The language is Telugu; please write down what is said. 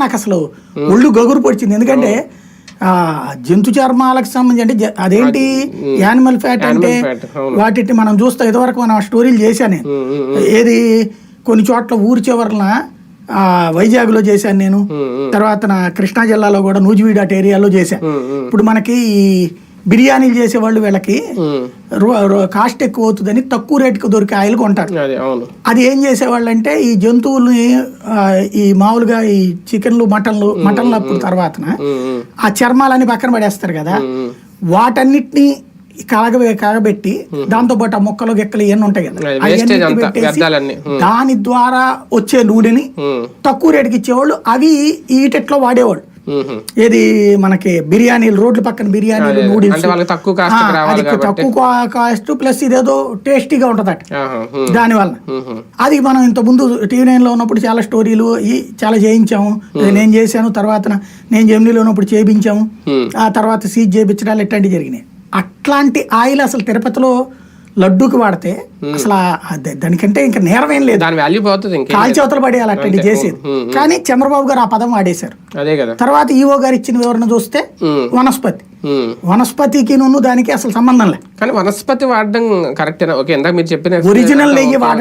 నాకు అసలు ఒళ్ళు గగురు పొడిచింది. ఎందుకంటే ఆ జంతు చర్మాలకు సంబంధించి అంటే అదేంటి? యానిమల్ ఫ్యాట్ అంటే. వాటిని మనం చూస్తాం ఇదివరకు మనం ఆ స్టోరీలు చేశాను. ఏది? కొన్ని చోట్ల ఊరి చివరన ఆ, వైజాగ్లో చేశాను నేను. తర్వాత నా కృష్ణా జిల్లాలో కూడా నూజివీడు అటు ఏరియాలో చేశాను ఇప్పుడు మనకి ఈ బిర్యానీలు చేసేవాళ్ళు వీళ్ళకి కాస్ట్ ఎక్కువ అవుతుందని తక్కువ రేటుకి దొరికే ఆయిల్ కొంటారు. అదే ఏం చేసేవాళ్ళు అంటే ఈ జంతువుల్ని ఈ మామూలుగా ఈ చికెన్లు మటన్లు మటన్లు అప్పుడు తర్వాత ఆ చర్మాలన్నీ పక్కన పడేస్తారు కదా. వాటన్నిటిని కాగబె కాగబెట్టి దాంతో పాటు ఆ మొక్కలు గెక్కలు ఇవన్నీ ఉంటాయి కదా. అవన్నీ పెట్టేసి. దాని ద్వారా వచ్చే నూనెని తక్కువ రేటుకి ఇచ్చేవాళ్ళు. అవి ఈటెట్లో వాడేవాళ్ళు. ఏది మనకి బిర్యానీలు రోడ్ల పక్కన బిర్యానీలు నూడిల్స్. అంటే అది తక్కువ కాస్ట్ ప్లస్ ఇదేదో టేస్టీగా ఆహా, ఉమ్, దాని వల్ల. అది మనం ఇంత ముందు టీవీ నైన్లో ఉన్నప్పుడు చాలా స్టోరీలు చాలా చేయించాము. నేను చేశాను తర్వాత నేను జెమినీలో ఉన్నప్పుడు చేయించాము. ఆ తర్వాత సీజ్ చేయించడాలు ఇట్లాంటివి జరిగినాయి. అట్లాంటి ఆయిల్ అసలు తిరుపతిలో లడ్డూకి వాడితే అసలు దానికంటే ఇంకా నేరమేం లేదు. దాని వాల్యూ పోతుంది ఇంకే కాల్చేవతలు పడేయాలి అట్లాంటివి చేసేది. కానీ చంద్రబాబు గారు ఆ పదం వాడేశారు. అదే కదా. తర్వాత ఈవో గారు ఇచ్చిన వివరణ చూస్తే వనస్పతి. వనస్పతికి నువ్వు దానికి అసలు సంబంధం లేదు కానీ వనస్పతి వాడడం కరెక్టేనా ఓకే ఇందాక మీరు చెప్పిన ఒరిజినల్ నెయ్యి వాడ